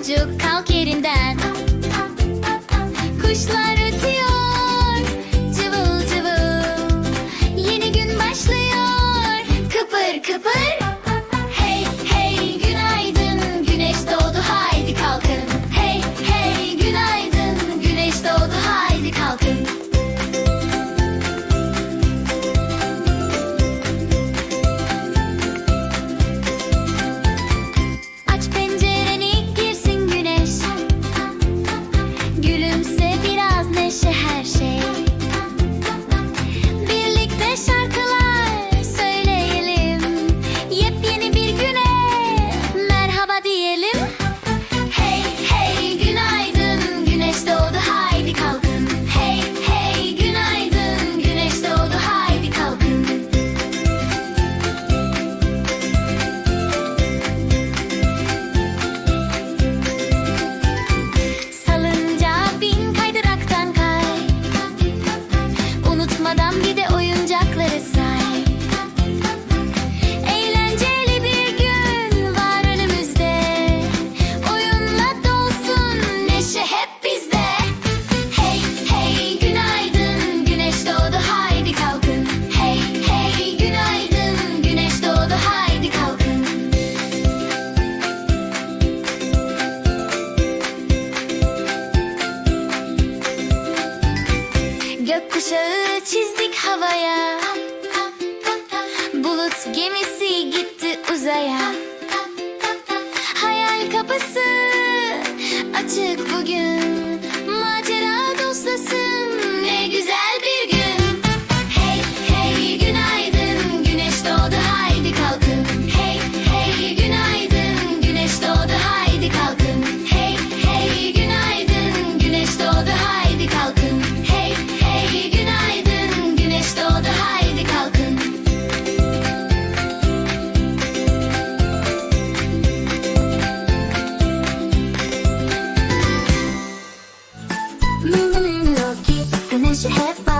çocuk kalk yerinden. Kuşlar wish I had Gökkuşağı çizdik havaya. Bulut gemisi gitti uzaya. Hayal kapısı açık bugün. moving in low key. And she had fun.